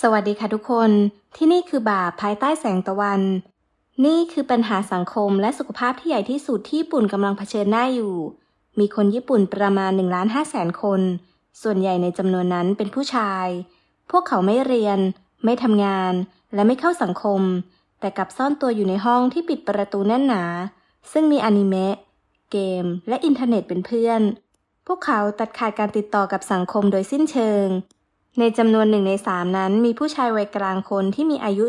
สวัสดีค่ะทุกคน ที่นี่คือบาปภายใต้แสงตะวัน นี่คือปัญหาสังคมและสุขภาพที่ใหญ่ที่สุดที่ญี่ปุ่นกำลังเผชิญหน้าอยู่ มีคนญี่ปุ่นประมาณ1ล้าน5แสนคน ส่วนใหญ่ในจำนวนนั้นเป็นผู้ชาย พวกเขาไม่เรียน ไม่ทำงาน และไม่เข้าสังคม แต่กลับซ่อนตัวอยู่ในห้องที่ปิดประตูแน่นหนา ซึ่งมีอนิเมะเกม และอินเทอร์เน็ตเป็นเพื่อน พวกเขาตัดขาดการติดต่อกับสังคมโดยสิ้นเชิง ในจำนวนหนึ่งในสามนั้นมีผู้ชายวัยกลางคนที่มีอายุ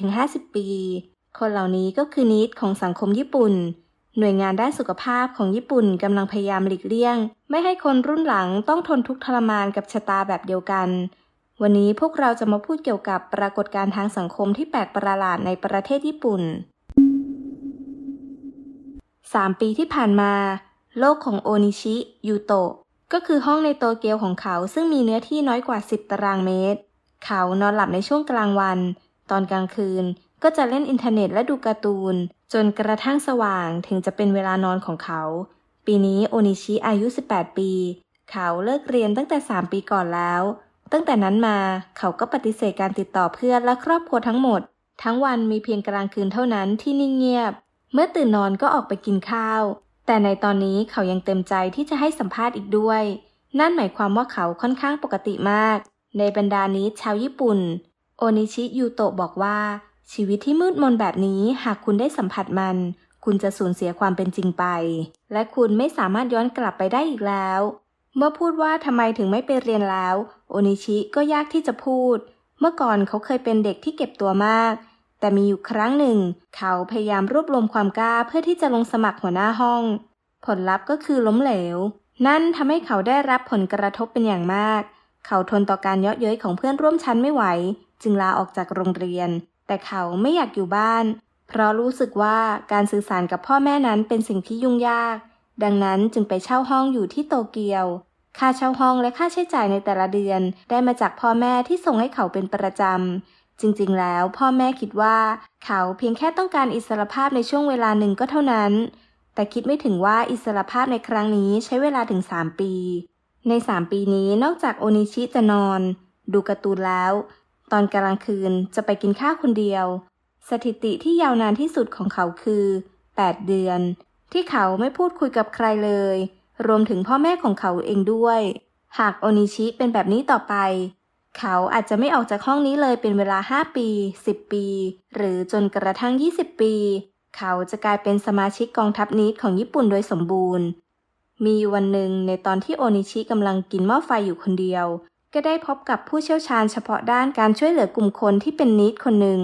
40-50 ปี คนเหล่านี้ก็คือนิดของสังคมญี่ปุ่น หน่วยงานด้านสุขภาพของญี่ปุ่นกำลังพยายามหลีกเลี่ยง ไม่ให้คนรุ่นหลังต้องทนทุกข์ทรมานกับชะตาแบบเดียวกัน วันนี้พวกเราจะมาพูดเกี่ยวกับปรากฏการณ์ทางสังคมที่แปลกประหลาดในประเทศญี่ปุ่น 3 ปีที่ผ่านมา โลกของโอนิชิยูโตะ ก็คือห้องในโตเกียวของเขาซึ่งมีเนื้อที่น้อยกว่า 10 ตารางเมตร เขานอนหลับในช่วงกลางวัน ตอนกลางคืนก็จะเล่นอินเทอร์เน็ตและดูการ์ตูน จนกระทั่งสว่างถึงจะเป็นเวลานอนของเขา ปีนี้โอนิชิอายุ 18 ปี เขาเลิกเรียนตั้งแต่ 3 ปีก่อนแล้ว ตั้งแต่นั้นมาเขาก็ปฏิเสธการติดต่อเพื่อนและครอบครัวทั้งหมด ทั้งวันมีเพียงกลางคืนเท่านั้นที่นิ่งเงียบ เมื่อตื่นนอนก็ออกไปกินข้าว แต่ในตอนนี้เขายังเต็มใจที่จะให้สัมภาษณ์อีกด้วย นั่นหมายความว่าเขาค่อนข้างปกติมาก ในบรรดานี้ชาวญี่ปุ่น โอนิชิยูโตะบอกว่า ชีวิตที่มืดมนแบบนี้หากคุณได้สัมผัสมัน คุณจะสูญเสียความเป็นจริงไป และคุณไม่สามารถย้อนกลับไปได้อีกแล้ว เมื่อพูดว่าทำไมถึงไม่ไปเรียนแล้ว โอนิชิก็ยากที่จะพูด เมื่อก่อนเขาเคยเป็นเด็กที่เก็บตัวมาก แต่มีอยู่ครั้งหนึ่ง เขาพยายามรวบรวมความกล้าเพื่อที่จะลงสมัครหัวหน้าห้อง ผลลัพธ์ก็คือล้มเหลว นั่นทำให้เขาได้รับผลกระทบเป็นอย่างมาก เขาทนต่อการเยาะเย้ยของเพื่อนร่วมชั้นไม่ไหว จึงลาออกจากโรงเรียน แต่เขาไม่อยากอยู่บ้าน เพราะรู้สึกว่าการสื่อสารกับพ่อแม่นั้นเป็นสิ่งที่ยุ่งยาก ดังนั้นจึงไปเช่าห้องอยู่ที่โตเกียวค่าเช่าห้องและค่าใช้จ่ายในแต่ละเดือน ได้มาจากพ่อแม่ที่ส่งให้เขาเป็นประจำ จริงๆ แล้วพ่อแม่คิดว่าเขาเพียงแค่ต้องการอิสรภาพในช่วงเวลาหนึ่งก็เท่านั้น แต่คิดไม่ถึงว่าอิสรภาพในครั้งนี้ใช้เวลาถึง 3 ปี ใน 3 ปีนี้นอกจากโอนิชิจะนอน ดูการ์ตูนแล้ว ตอนกลางคืนจะไปกินข้าวคนเดียว สถิติที่ยาวนานที่สุดของเขาคือ 8 เดือน ที่เขาไม่พูดคุยกับใครเลย รวมถึงพ่อแม่ของเขาเองด้วย หากโอนิชิเป็นแบบนี้ต่อไป เขาอาจจะไม่ออกจากห้องนี้เลยเป็นเวลา 5 ปี 10 ปี หรือจนกระทั่ง 20 ปี เขาจะกลายเป็นสมาชิกกองทัพนิดของญี่ปุ่นโดยสมบูรณ์ มีวันหนึ่งในตอนที่โอนิชิกำลังกินหม้อไฟอยู่คนเดียว ก็ได้พบกับผู้เชี่ยวชาญเฉพาะด้านการช่วยเหลือกลุ่มคนที่เป็นนิดคนหนึ่ง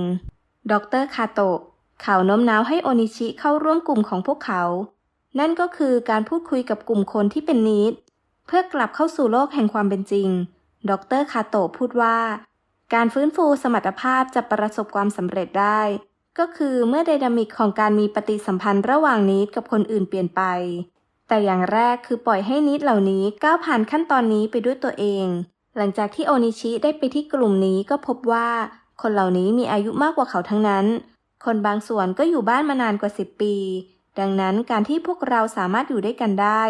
ดรคาโตะเขาโน้มน้าวให้โอนิชิเข้าร่วมกลุ่มของพวกเขา นั่นก็คือการพูดคุยกับกลุ่มคนที่เป็นนิดเพื่อกลับเข้าสู่โลกแห่งความเป็นจริง ดรคาโตพูดว่า การฟื้นฟูสมรรถภาพจะประสบความสำเร็จได้ ก็คือเมื่อไดนามิกของการมีปฏิสัมพันธ์ระหว่างนิดกับคนอื่นเปลี่ยนไป แต่อย่างแรกคือปล่อยให้นิดเหล่านี้ก้าวผ่านขั้นตอนนี้ไปด้วยตัวเอง หลังจากที่โอนิชิได้ไปที่กลุ่มนี้ก็พบว่า คนเหล่านี้มีอายุมากกว่าเขาทั้งนั้น คนบางส่วนก็อยู่บ้านมานานกว่า 10 ปี ดังนั้นการที่พวกเราสามารถอยู่ด้วยกันได้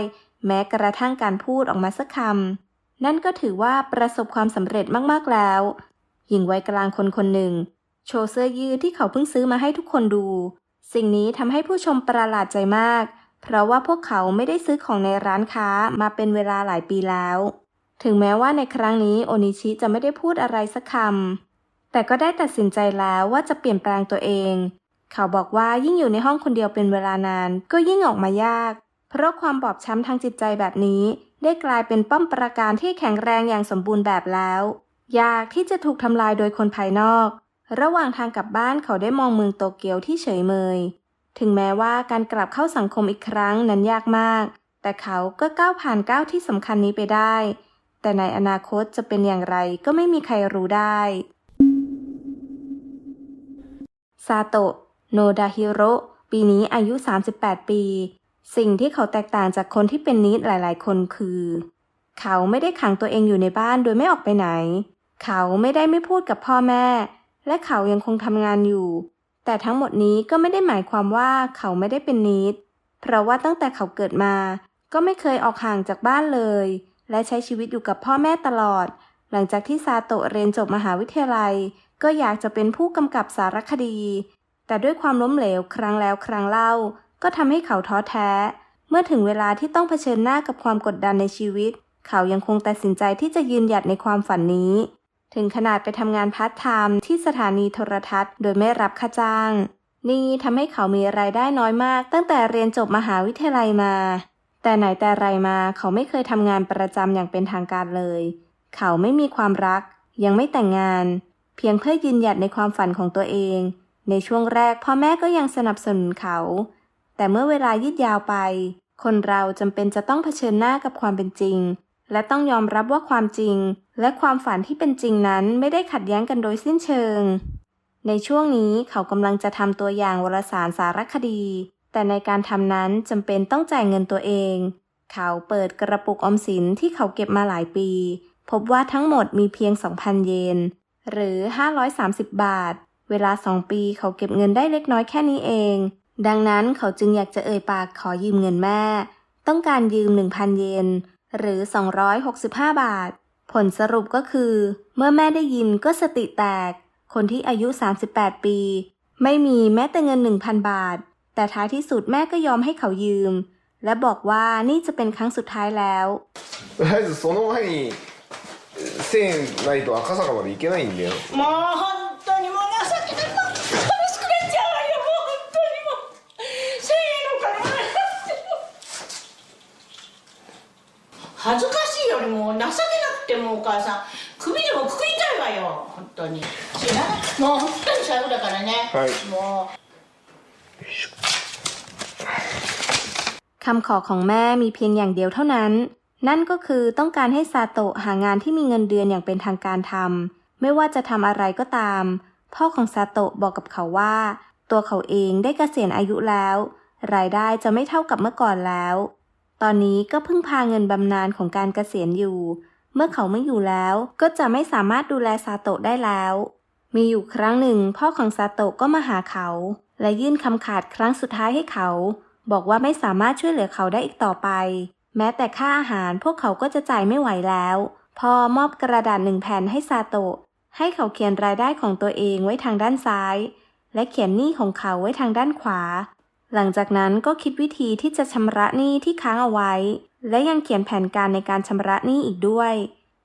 แม้กระทั่งการพูดออกมาสักคำ นั่นก็ถือว่าประสบความสำเร็จมากๆแล้ว หญิงวัยกลางคนคนหนึ่ง โชว์เสื้อยืดที่เขาเพิ่งซื้อมาให้ทุกคนดู สิ่งนี้ทำให้ผู้ชมประหลาดใจมาก เพราะว่าพวกเขาไม่ได้ซื้อของในร้านค้ามาเป็นเวลาหลายปีแล้ว ถึงแม้ว่าในครั้งนี้โอนิชิจะไม่ได้พูดอะไรสักคำแต่ก็ได้ตัดสินใจแล้วว่าจะเปลี่ยนแปลงตัวเอง เขาบอกว่ายิ่งอยู่ในห้องคนเดียวเป็นเวลานาน ก็ยิ่งออกมายาก เพราะความบอบช้ำทางจิตใจแบบนี้ ได้กลายเป็นป้อมปราการที่แข็งแรงอย่างสมบูรณ์แบบแล้ว ยากที่จะถูกทำลายโดยคนภายนอก ระหว่างทางกลับบ้านเขาได้มองเมืองโตเกียวที่เฉยเมย ถึงแม้ว่าการกลับเข้าสังคมอีกครั้งนั้นยากมาก แต่เขาก็ก้าวผ่านก้าวที่สำคัญนี้ไปได้ แต่ในอนาคตจะเป็นอย่างไรก็ไม่มีใครรู้ได้ซาโตะโนดาฮิโรปีนี้อายุ 38 ปี สิ่งที่เขาแตกต่างจากคนที่เป็นนิดหลาย ๆ คนคือ เขาไม่ได้ขังตัวเองอยู่ในบ้านโดยไม่ออกไปไหน เขาไม่ได้ไม่พูดกับพ่อแม่ และเขายังคงทำงานอยู่ แต่ทั้งหมดนี้ก็ไม่ได้หมายความว่าเขาไม่ได้เป็นนิดเพราะว่าตั้งแต่เขาเกิดมา ก็ไม่เคยออกห่างจากบ้านเลย และใช้ชีวิตอยู่กับพ่อแม่ตลอด หลังจากที่ซาโตะเรียนจบมหาวิทยาลัย ก็อยากจะเป็นผู้กำกับสารคดี แต่ด้วยความล้มเหลวครั้งแล้วครั้งเล่า ก็ทำให้เขาท้อแท้ เมื่อถึงเวลาที่ต้องเผชิญหน้ากับความกดดันในชีวิต เขายังคงตัดสินใจที่จะยืนหยัดในความฝันนี้ ถึงขนาดไปทำงานพาร์ทไทม์ที่สถานีโทรทัศน์ โดยไม่รับค่าจ้าง นี่ทำให้เขามีรายได้น้อยมาก ตั้งแต่เรียนจบมหาวิทยาลัยมา แต่ไหนแต่ไรมาเขาไม่เคยทำงานประจำอย่างเป็นทางการเลย เขาไม่มีความรัก ยังไม่แต่งงาน เพียงเพื่อยืนหยัดในความฝันของตัวเอง ในช่วงแรกพ่อแม่ก็ยังสนับสนุนเขา แต่เมื่อเวลายืดยาวไป คนเราจำเป็นจะต้องเผชิญหน้ากับความเป็นจริง และต้องยอมรับว่าความจริง และความฝันที่เป็นจริงนั้นไม่ได้ขัดแย้งกันโดยสิ้นเชิง ในช่วงนี้เขากำลังจะทำตัวอย่างวารสารสารคดี แต่ในการทำนั้นจำเป็นต้องจ่ายเงินตัวเอง เขาเปิดกระปุกออมสินที่เขาเก็บมาหลายปี พบว่าทั้งหมดมีเพียง 2,000 เยนหรือ 530 บาท เวลา 2 ปีเขาเก็บเงินได้เล็กน้อยแค่นี้เอง ดังนั้นเขาจึงอยากจะเอ่ยปากขอยืมเงินแม่ ต้องการยืม 1,000 เยน หรือ 265 บาท ผลสรุปก็คือ เมื่อแม่ได้ยินก็สติแตก คนที่อายุ 38 ปี ไม่มีแม้แต่เงิน 1,000 บาท แต่ท้ายที่สุดแม่ก็ยอมให้เขายืม และบอกว่านี่จะเป็นครั้งสุดท้ายแล้ว とりあえずその前に1000円ないと赤坂まで行けないんだよもう本当にもう 恥ずかしいよりも情けなくてもうお母さん首でもくくりたいわよ本当に知らないもう本当に最後だからね、はいもう คำขอของแม่มีเพียงอย่างเดียวเท่านั้น นั่นก็คือต้องการให้ซาโตะหางานที่มีเงินเดือนอย่างเป็นทางการทำ ไม่ว่าจะทำอะไรก็ตาม พ่อของซาโตะบอกกับเขาว่า ตัวเขาเองได้เกษียณอายุแล้ว รายได้จะไม่เท่ากับเมื่อก่อนแล้ว ตอนนี้ก็พึ่งพาเงินบำนาญของการเกษียณอยู่ เมื่อเขาไม่อยู่แล้วก็จะไม่สามารถดูแลซาโตะได้แล้ว มีอยู่ครั้งหนึ่ง พ่อของซาโตะก็มาหาเขา และยื่นคำขาดครั้งสุดท้ายให้เขา บอกว่าไม่สามารถช่วยเหลือเขาได้อีกต่อไป แม้แต่ค่าอาหารพวกเขาก็จะจ่ายไม่ไหวแล้วพ่อมอบกระดาษหนึ่งแผ่นให้ซาโตะให้เขาเขียนรายได้ของตัวเองไว้ทางด้านซ้าย และเขียนหนี้ของเขาไว้ทางด้านขวา หลังจากนั้นก็คิดวิธีที่จะชำระหนี้ที่ค้างเอาไว้ และยังเขียนแผนการในการชำระหนี้อีกด้วย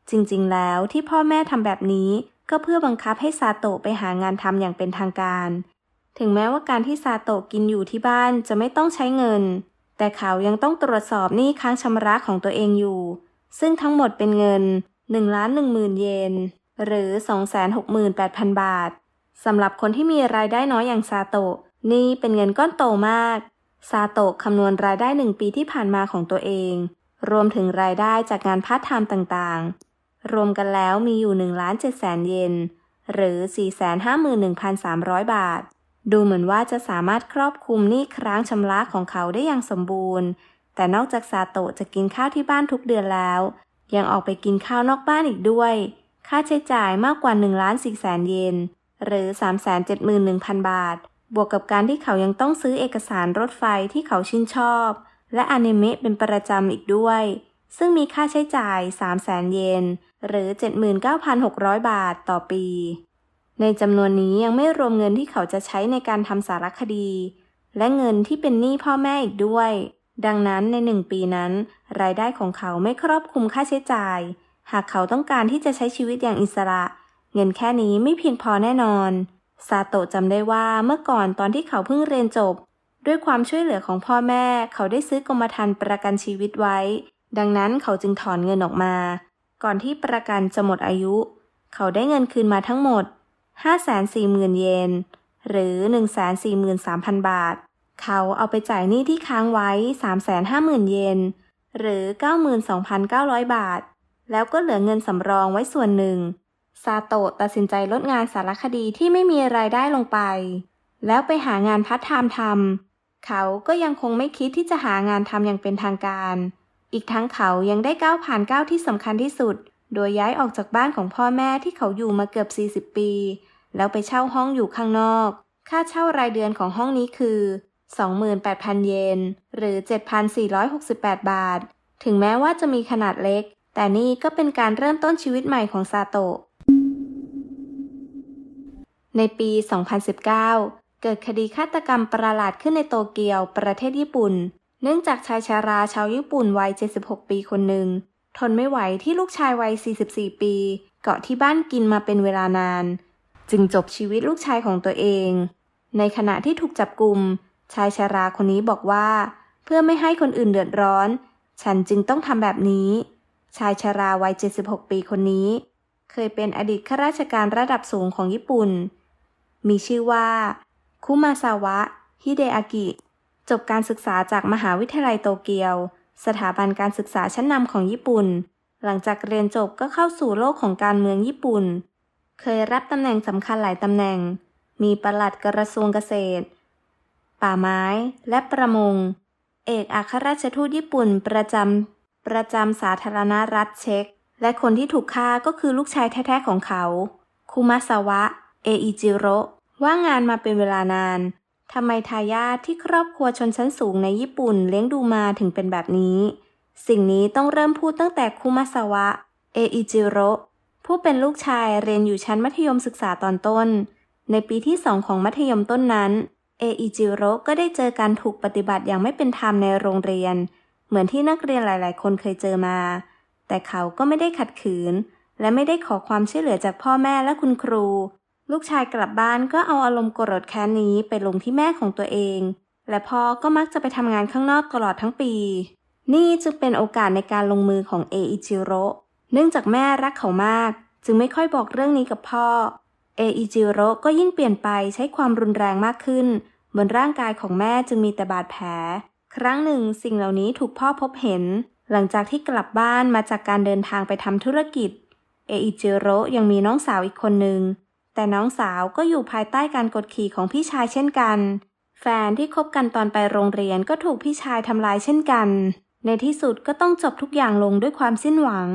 จริงๆ แล้วที่พ่อแม่ทำแบบนี้ก็เพื่อบังคับให้ซาโตะไปหางานทำอย่างเป็นทางการ ถึงแม้ว่าการที่ซาโตะกินอยู่ที่บ้านจะไม่ต้องใช้เงิน แต่เขายังต้องตรวจสอบหนี้ค้างชำระของตัวเองอยู่ ซึ่งทั้งหมดเป็นเงิน1ล้าน1หมื่นเยน หรือ 268,000 บาทสำหรับคนที่มีรายได้น้อยอย่างซาโตะ นี่เป็นเงินก้อนโตมาก ซาโตะคำนวณรายได้หนึ่งปีที่ผ่านมาของตัวเอง รวมถึงรายได้จากงานพาร์ทไทม์ต่างๆ รวมกันแล้วมีอยู่1ล้าน7แสนเยน หรือ 451,300 บาท ดูเหมือนว่าจะสามารถครอบคลุมหนี้ค้างชำระของเขาได้อย่างสมบูรณ์ แต่นอกจากซาโตะจะกินข้าวที่บ้านทุกเดือนแล้ว ยังออกไปกินข้าวนอกบ้านอีกด้วย ค่าใช้จ่ายมากกว่า1ล้าน4แสนเยน หรือ 371,000 บาท บวกกับการที่เขายังต้องซื้อเอกสารรถไฟที่เขาชื่นชอบ และอนิเมะเป็นประจำอีกด้วย ซึ่งมีค่าใช้จ่าย 3 0 0แสนเยน หรือ 79,600 บาทต่อปี ในจำนวนนี้ยังไม่รวมเงินที่เขาจะใช้ในการทำสารคดี และเงินที่เป็นหนี้พ่อแม่อีกด้วย ดังนั้นในหนึ่งปีนั้น รายได้ของเขาไม่ครอบคลุมค่าใช้จ่าย หากเขาต้องการที่จะใช้ชีวิตอย่างอิสระ เงินแค่นี้ไม่เพียงพอแน่นอน ซาโตะจำได้ว่าเมื่อก่อนตอนที่เขาเพิ่งเรียนจบ ด้วยความช่วยเหลือของพ่อแม่ เขาได้ซื้อกรมธรรม์ประกันชีวิตไว้ ดังนั้นเขาจึงถอนเงินออกมา ก่อนที่ประกันจะหมดอายุ เขาได้เงินคืนมาทั้งหมด 540,000 เยน หรือ 143,000 บาท เขาเอาไปจ่ายหนี้ที่ค้างไว้ 350,000 เยน หรือ 92,900 บาท แล้วก็เหลือเงินสำรองไว้ส่วนหนึ่ง ซาโตะตัดสินใจลดงานสารคดีที่ไม่มีรายได้ลงไป แล้วไปหางานพัฒไทม์ทำเขาก็ยังคงไม่คิดที่จะหางานทำอย่างเป็นทางการ อีกทั้งเขายังได้ก้าวผ่านก้าวที่สำคัญที่สุด โดยย้ายออกจากบ้านของพ่อแม่ที่เขาอยู่มาเกือบ 40 ปี แล้วไปเช่าห้องอยู่ข้างนอก ค่าเช่ารายเดือนของห้องนี้คือ 28,000 เยน หรือ 7,468 บาท ถึงแม้ว่าจะมีขนาดเล็ก แต่นี่ก็เป็นการเริ่มต้นชีวิตใหม่ของซาโตะ ในปี 2019 เกิดคดีฆาตกรรมประหลาดขึ้นในโตเกียว ประเทศญี่ปุ่น เนื่องจากชายชาราชาวญี่ปุ่นวัย 76 ปีคนหนึ่ง ทนไม่ไหวที่ลูกชายวัย 44 ปี เกาะที่บ้านกินมาเป็นเวลานาน จึงจบชีวิตลูกชายของตัวเอง ในขณะที่ถูกจับกลุ่มชายชาราคนนี้บอกว่า เพื่อไม่ให้คนอื่นเดือดร้อน ฉันจึงต้องทำแบบนี้ ชายชาราวัย 76 ปีคนนี้ เคยเป็นอดีตข้าราชการระดับสูงของญี่ปุ่น มีชื่อว่า คุมาซาวะ ฮิเดอากิ จบการศึกษาจากมหาวิทยาลัยโตเกียว สถาบันการศึกษาชั้นนำของญี่ปุ่น หลังจากเรียนจบก็เข้าสู่โลกของการเมืองญี่ปุ่น เคยรับตำแหน่งสำคัญหลายตำแหน่ง มีปลัดกระทรวงเกษตร ป่าไม้และประมง เอกอัครราชทูตญี่ปุ่นประจำประจำสาธารณรัฐเช็กและคนที่ถูกฆ่าก็คือลูกชายแท้ ๆ ของเขา คุมาซาวะ เออิจิโร่ว่างงานมาเป็นเวลานานทำไมทายาทที่ครอบครัวชนชั้นสูงในญี่ปุ่นเลี้ยงดูมาถึงเป็นแบบนี้ สิ่งนี้ต้องเริ่มพูดตั้งแต่คุมาซาวะ เออิจิโร่ผู้เป็นลูกชายเรียนอยู่ชั้นมัธยมศึกษาตอนต้น ในปีที่สองของมัธยมต้นนั้น เออิจิโร่ก็ได้เจอการถูกปฏิบัติอย่างไม่เป็นธรรมในโรงเรียน เหมือนที่นักเรียนหลาย ๆ คนเคยเจอมา แต่เขาก็ไม่ได้ขัดขืน และไม่ได้ขอความช่วยเหลือจากพ่อแม่และคุณครู ลูกชายกลับบ้านก็เอาอารมณ์โกรธแค้นนี้ไปลงที่แม่ของตัวเอง และพ่อก็มักจะไปทำงานข้างนอกตลอดทั้งปี นี่จึงเป็นโอกาสในการลงมือของเออิจิโร่เนื่องจากแม่รักเขามาก จึงไม่ค่อยบอกเรื่องนี้กับพ่อ เออิจิโร่ก็ยิ่งเปลี่ยนไปใช้ความรุนแรงมากขึ้น บนร่างกายของแม่จึงมีแต่บาดแผล ครั้งหนึ่งสิ่งเหล่านี้ถูกพ่อพบเห็น หลังจากที่กลับบ้านมาจากการเดินทางไปทำธุรกิจ เออิจิโร่ยังมีน้องสาวอีกคนหนึ่ง แต่น้องสาวก็อยู่ภายใต้การกดขี่ของพี่ชายเช่นกัน แฟนที่คบกันตอนไปโรงเรียนก็ถูกพี่ชายทำลายเช่นกัน ในที่สุดก็ต้องจบทุกอย่างลงด้วยความสิ้นหวัง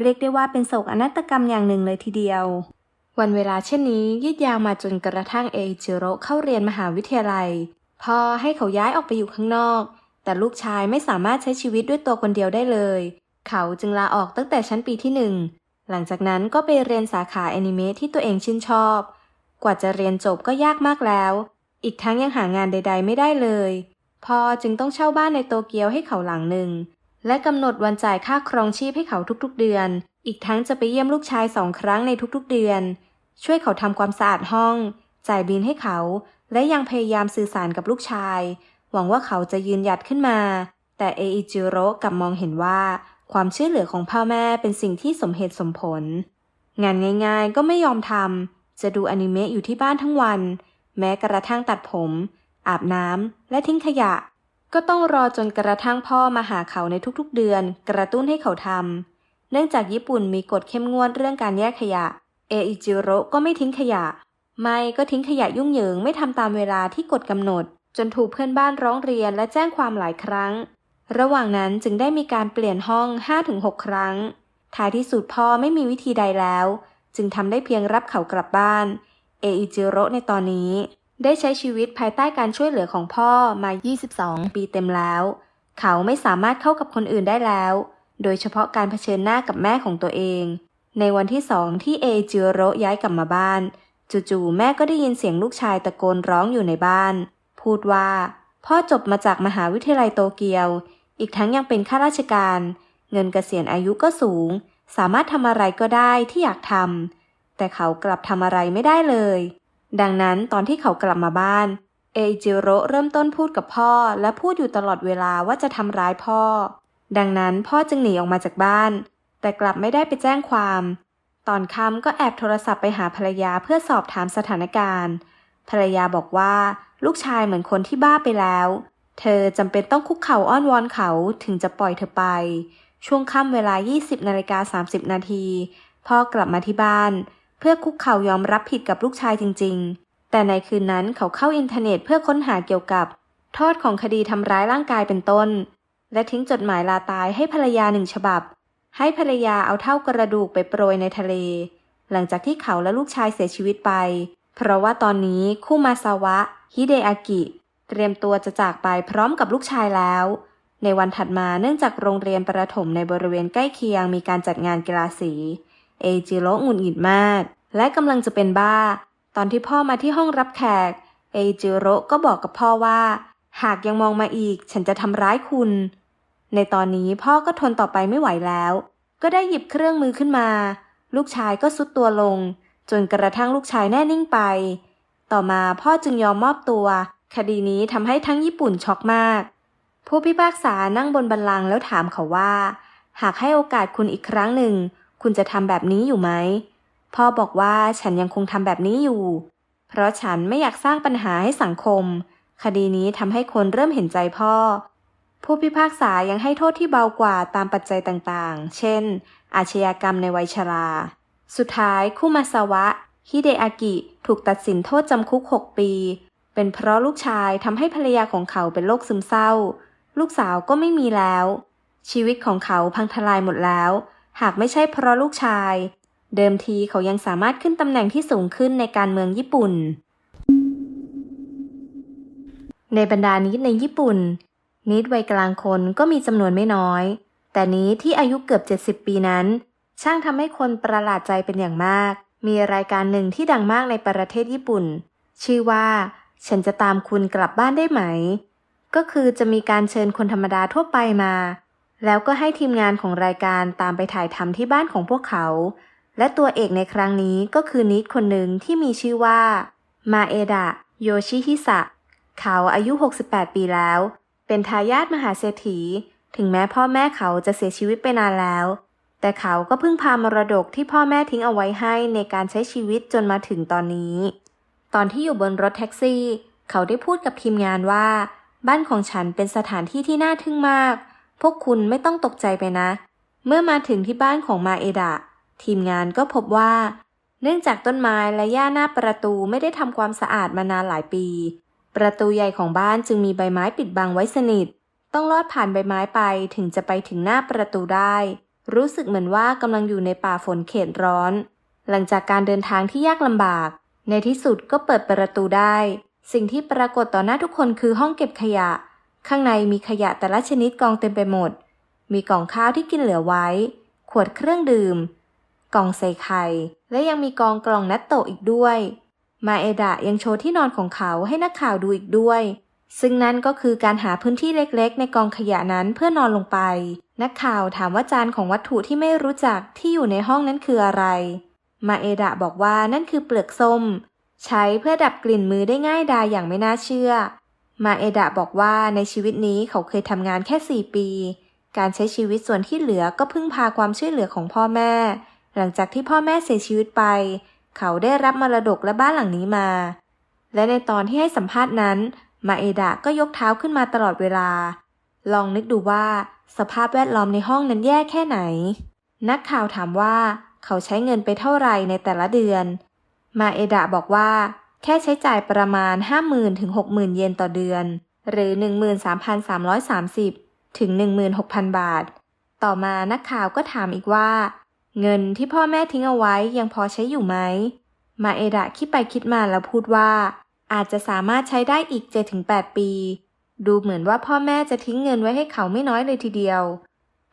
เรียกได้ว่าเป็นโศกอนาตกรรมอย่างหนึ่งเลยทีเดียว วันเวลาเช่นนี้ยืดยาวมาจนกระทั่งเอจิโร่เข้าเรียนมหาวิทยาลัยพ่อให้เขาย้ายออกไปอยู่ข้างนอก แต่ลูกชายไม่สามารถใช้ชีวิตด้วยตัวคนเดียวได้เลย เขาจึงลาออกตั้งแต่ชั้นปีที่หนึ่ง หลังจากนั้นก็ไปเรียนสาขาแอนิเมะที่ตัวเองชื่นชอบ กว่าจะเรียนจบก็ยากมากแล้ว อีกทั้งยังหางานใด ๆ ไม่ได้เลย พอจึงต้องเช่าบ้านในโตเกียวให้เขาหลังหนึ่ง และกำหนดวันจ่ายค่าครองชีพให้เขาทุกๆเดือน อีกทั้งจะไปเยี่ยมลูกชายสองครั้งในทุกๆเดือน ช่วยเขาทำความสะอาดห้อง จ่ายบินให้เขา และยังพยายามสื่อสารกับลูกชาย หวังว่าเขาจะยืนหยัดขึ้นมา แต่เออิจิโร่กลับมองเห็นว่า ความช่วยเหลือของพ่อแม่เป็นสิ่งที่สมเหตุสมผล งานง่ายๆก็ไม่ยอมทำจะดูอนิเมะอยู่ที่บ้านทั้งวัน แม้กระทั่งตัดผม อาบน้ำและทิ้งขยะ ก็ต้องรอจนกระทั่งพ่อมาหาเขาในทุกๆเดือน กระตุ้นให้เขาทำเนื่องจากญี่ปุ่นมีกฎเข้มงวดเรื่องการแยกขยะ เออิจิโร่ก็ไม่ทิ้งขยะ ไม่ก็ทิ้งขยะยุ่งเหยิงไม่ทำตามเวลาที่กฎกำหนดจนถูกเพื่อนบ้านร้องเรียนและแจ้งความหลายครั้ง ระหว่างนั้นจึงได้มีการเปลี่ยนห้อง 5-6 ครั้ง ท้ายที่สุดพ่อไม่มีวิธีใดแล้ว จึงทำได้เพียงรับเขากลับบ้าน เออิจิโร่ในตอนนี้ ได้ใช้ชีวิตภายใต้การช่วยเหลือของพ่อมา 22 ปีเต็มแล้ว เขาไม่สามารถเข้ากับคนอื่นได้แล้ว โดยเฉพาะการเผชิญหน้ากับแม่ของตัวเอง ในวันที่สองที่เอจิโร่ย้ายกลับมาบ้าน จู่ๆแม่ก็ได้ยินเสียงลูกชายตะโกนร้องอยู่ในบ้าน พูดว่า พ่อจบมาจากมหาวิทยาลัยโตเกียว อีกทั้งยังเป็นข้าราชการ เงินเกษียณอายุก็สูง สามารถทำอะไรก็ได้ที่อยากทำแต่เขากลับทำอะไรไม่ได้เลย ดังนั้นตอนที่เขากลับมาบ้าน เอจิโร่เริ่มต้นพูดกับพ่อ และพูดอยู่ตลอดเวลาว่าจะทำร้ายพ่อ ดังนั้นพ่อจึงหนีออกมาจากบ้าน แต่กลับไม่ได้ไปแจ้งความ ตอนค่ำก็แอบโทรศัพท์ไปหาภรรยาเพื่อสอบถามสถานการณ์ ภรรยาบอกว่าลูกชายเหมือนคนที่บ้าไปแล้ว เธอจำเป็นต้องคุกเข่าอ้อนวอนเขาถึงจะปล่อยเธอไป ช่วงค่ำเวลา 20นาฬิกา30 นาที พ่อกลับมาที่บ้าน เพื่อคุกเข่ายอมรับผิดกับลูกชายจริง ๆ แต่ในคืนนั้นเขาเข้าอินเทอร์เน็ตเพื่อค้นหาเกี่ยวกับโทษของคดีทำร้ายร่างกายเป็นต้น และทิ้งจดหมายลาตายให้ภรรยาหนึ่งฉบับ ให้ภรรยาเอาเท่ากระดูกไปโปรยในทะเล หลังจากที่เขาและลูกชายเสียชีวิตไป เพราะว่าตอนนี้คู่มาซาวะ ฮิเดอากิ เตรียมตัวจะจากไปพร้อมกับลูกชายแล้ว ในวันถัดมาเนื่องจากโรงเรียนประถมในบริเวณใกล้เคียงมีการจัดงานกีฬาสี เอจิโร่หงุดหงิดมาก และกำลังจะเป็นบ้า ตอนที่พ่อมาที่ห้องรับแขก เอจิโร่ก็บอกกับพ่อว่า หากยังมองมาอีก ฉันจะทำร้ายคุณ ในตอนนี้พ่อก็ทนต่อไปไม่ไหวแล้ว ก็ได้หยิบเครื่องมือขึ้นมา ลูกชายก็สุดตัวลง จนกระทั่งลูกชายแน่นิ่งไป ต่อมาพ่อจึงยอมมอบตัว คดีนี้ทำให้ทั้งญี่ปุ่นช็อกมาก ผู้พิพากษานั่งบนบัลลังแล้วถามเขาว่า หากให้โอกาสคุณอีกครั้งหนึ่ง คุณจะทำแบบนี้อยู่ไหม พ่อบอกว่าฉันยังคงทำแบบนี้อยู่ เพราะฉันไม่อยากสร้างปัญหาให้สังคม คดีนี้ทำให้คนเริ่มเห็นใจพ่อ ผู้พิพากษายังให้โทษที่เบากว่าตามปัจจัยต่างๆ เช่น อาชญากรรมในวัยชรา สุดท้ายคุมาซาวะฮิเดอากิ ถูกตัดสินโทษจำคุก 6 ปี เป็นเพราะลูกชายทำให้ภรรยาของเขาเป็นโรคซึมเศร้า ลูกสาวก็ไม่มีแล้ว ชีวิตของเขาพังทลายหมดแล้ว หากไม่ใช่เพราะลูกชาย เดิมทีเขายังสามารถขึ้นตำแหน่งที่สูงขึ้นในการเมืองญี่ปุ่น ในบรรดานิดในญี่ปุ่น นิดวัยกลางคนก็มีจำนวนไม่น้อย แต่นี้ที่อายุเกือบ 70 ปีนั้น ช่างทำให้คนประหลาดใจเป็นอย่างมาก มีรายการหนึ่งที่ดังมากในประเทศญี่ปุ่น ชื่อว่า ฉันจะตามคุณกลับบ้านได้ไหม ก็คือจะมีการเชิญคนธรรมดาทั่วไปมา แล้วก็ให้ทีมงานของรายการตามไปถ่ายทำที่บ้านของพวกเขา และตัวเอกในครั้งนี้ก็คือนิดคนหนึ่งที่มีชื่อว่า มาเอดะ โยชิฮิสะ เขาอายุ 68 ปีแล้ว เป็นทายาทมหาเศรษฐี ถึงแม้พ่อแม่เขาจะเสียชีวิตไปนานแล้วแต่เขาก็เพิ่งพามรดกที่พ่อแม่ทิ้งเอาไว้ให้ในการใช้ชีวิตจนมาถึงตอนนี้ ตอนที่อยู่บนรถแท็กซี่ เขาได้พูดกับทีมงานว่า บ้านของฉันเป็นสถานที่ที่น่าทึ่งมาก พวกคุณไม่ต้องตกใจไปนะ เมื่อมาถึงที่บ้านของมาเอดะ ทีมงานก็พบว่า เนื่องจากต้นไม้และหญ้าหน้าประตูไม่ได้ทำความสะอาดมานานหลายปี ประตูใหญ่ของบ้านจึงมีใบไม้ปิดบังไว้สนิท ต้องลอดผ่านใบไม้ไปถึงจะไปถึงหน้าประตูได้ รู้สึกเหมือนว่ากำลังอยู่ในป่าฝนเขตร้อน หลังจากการเดินทางที่ยากลำบาก ในที่สุดก็เปิดประตูได้ สิ่งที่ปรากฏต่อหน้าทุกคนคือห้องเก็บขยะ ข้างในมีขยะแต่ละชนิดกองเต็มไปหมด มีกล่องข้าวที่กินเหลือไว้ ขวดเครื่องดื่ม กล่องใส่ไข่ และยังมีกองกล่องนัตโตอีกด้วย มาเอดะยังโชว์ที่นอนของเขาให้นักข่าวดูอีกด้วย ซึ่งนั่นก็คือการหาพื้นที่เล็กๆ ในกองขยะนั้นเพื่อนอนลงไป นักข่าวถามว่าจานของวัตถุที่ไม่รู้จักที่อยู่ในห้องนั้นคืออะไร มาเอดะบอกว่านั่นคือเปลือกส้ม ใช้เพื่อดับกลิ่นมือได้ง่ายดายอย่างไม่น่าเชื่อ มาเอดะบอกว่าในชีวิตนี้เขาเคยทำงานแค่ 4 ปี การใช้ชีวิตส่วนที่เหลือก็พึ่งพาความช่วยเหลือของพ่อแม่ หลังจากที่พ่อแม่เสียชีวิตไป เขาได้รับมรดกและบ้านหลังนี้มา และในตอนที่ให้สัมภาษณ์นั้น มาเอดะก็ยกเท้าขึ้นมาตลอดเวลา ลองนึกดูว่าสภาพแวดล้อมในห้องนั้นแย่แค่ไหน นักข่าวถามว่า เขาใช้เงินไปเท่าไหร่ในแต่ละเดือน มาเอดะบอกว่า แค่ใช้จ่ายประมาณ 50,000ถึง60,000 เยนต่อเดือน หรือ 13,330 ถึง 16,000 บาท ต่อมานักข่าวก็ถามอีกว่า เงินที่พ่อแม่ทิ้งเอาไว้ยังพอใช้อยู่ไหม มาเอดะคิดไปคิดมาแล้วพูดว่า อาจจะสามารถใช้ได้อีก 7-8 ปี ดูเหมือนว่าพ่อแม่จะทิ้งเงินไว้ให้เขาไม่น้อยเลยทีเดียว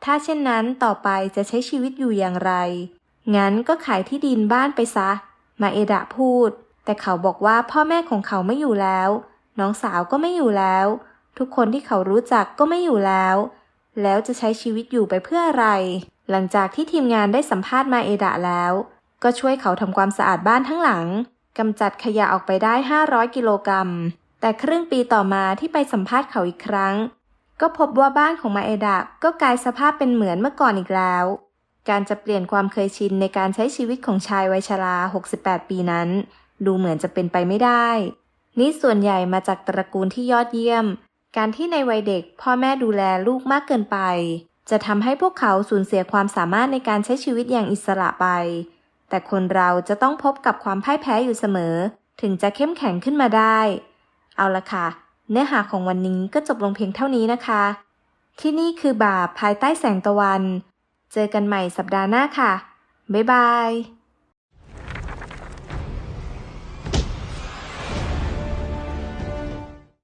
ถ้าเช่นนั้นต่อไปจะใช้ชีวิตอยู่อย่างไร งั้นก็ขายที่ดินบ้านไปซะ มาเอดะพูด แต่เขาบอกว่าพ่อแม่ของเขาไม่อยู่แล้ว น้องสาวก็ไม่อยู่แล้ว ทุกคนที่เขารู้จักก็ไม่อยู่แล้ว แล้วจะใช้ชีวิตอยู่ไปเพื่ออะไร หลังจากที่ทีมงานได้สัมภาษณ์มาเอดะแล้ว ก็ช่วยเขาทำความสะอาดบ้านทั้งหลังกำจัดขยะออกไปได้ 500 กิโลกรัม แต่ครึ่งปีต่อมาที่ไปสัมภาษณ์เขาอีกครั้ง ก็พบว่าบ้านของมาเอดะก็กลายสภาพเป็นเหมือนเมื่อก่อนอีกแล้ว การจะเปลี่ยนความเคยชินในการใช้ชีวิตของชายวัยชรา 68 ปีนั้น ดูเหมือนจะเป็นไปไม่ได้ นี่ส่วนใหญ่มาจากตระกูลที่ยอดเยี่ยม การที่ในวัยเด็กพ่อแม่ดูแลลูกมากเกินไป จะทำให้พวกเขาสูญเสียความสามารถในการใช้ชีวิตอย่างอิสระไป แต่คนเราจะต้องพบกับความพ่ายแพ้อยู่เสมอ ถึงจะเข้มแข็งขึ้นมาได้ เอาละค่ะ เนื้อหาของวันนี้ก็จบลงเพียงเท่านี้นะคะ ที่นี่คือบาปภายใต้แสงตะวัน เจอกันใหม่สัปดาห์หน้าค่ะ บ๊ายบาย